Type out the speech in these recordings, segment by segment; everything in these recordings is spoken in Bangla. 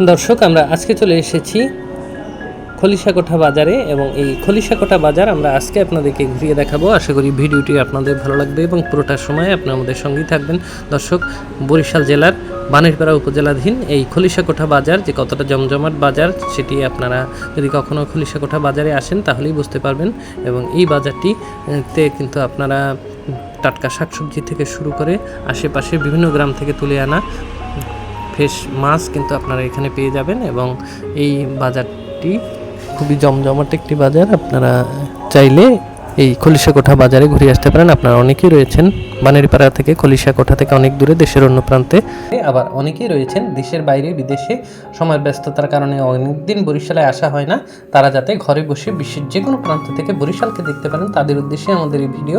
দর্শক আমরা আজকে চলে এসেছি খলিশাকোঠা বাজারে এবং এই খলিশাকোঠা বাজার আমরা আজকে আপনাদেরকে ঘুরিয়ে দেখাবো। আশা করি ভিডিওটি আপনাদের ভালো লাগবে এবং পুরোটা সময় আপনি আমাদের সঙ্গেই থাকবেন। দর্শক বরিশাল জেলার বানেরপাড়া উপজেলাধীন এই খলিশাকোঠা বাজার যে কতটা জমজমাট বাজার সেটি আপনারা যদি কখনো খলিশাকোঠা বাজারে আসেন তাহলেই বুঝতে পারবেন এবং এই বাজারটি আহ, তে কিন্তু আপনারা টাটকা শাকসবজি থেকে শুরু করে আশেপাশে বিভিন্ন গ্রাম থেকে তুলে আনা ফ্রেশ মাছ কিন্তু আপনারা এখানে পেয়ে যাবেন এবং এই বাজারটি খুবই জমজমাট একটি বাজার। আপনারা চাইলে এই খলিশাকোঠা বাজারে ঘুরে আসতে পারেন। আপনারা অনেকেই রয়েছেন বানেরপাড়া থেকে, খলিশাকোঠা থেকে অনেক দূরে, দেশের অন্য প্রান্তে। আবার অনেকেই রয়েছেন দেশের বাইরে, বিদেশে। সময় ব্যস্ততার কারণে অনেকদিন বরিশালে আসা হয় না। তারা যাতে ঘরে বসে বিশ্বের যে কোনো প্রান্ত থেকে বরিশালকে দেখতে পারেন, তাদের উদ্দেশ্যে আমাদের এই ভিডিও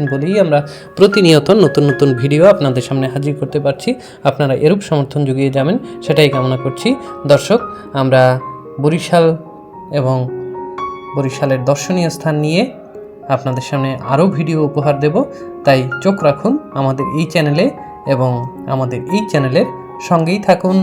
বলেই আমরা প্রতিনিয়ত নতুন নতুন ভিডিও আপনাদের সামনে হাজির করতে পারছি। আপনারা এরূপ সমর্থন জুগিয়ে যাবেন, সেটাই কামনা করছি। দর্শক, আমরা বরিশাল এবং বরিশালের দর্শনীয় স্থান নিয়ে আপনাদের সামনে আরও ভিডিও উপহার দেব। তাই চোখ রাখুন আমাদের এই চ্যানেলে এবং আমাদের এই চ্যানেলের সঙ্গেই থাকুন।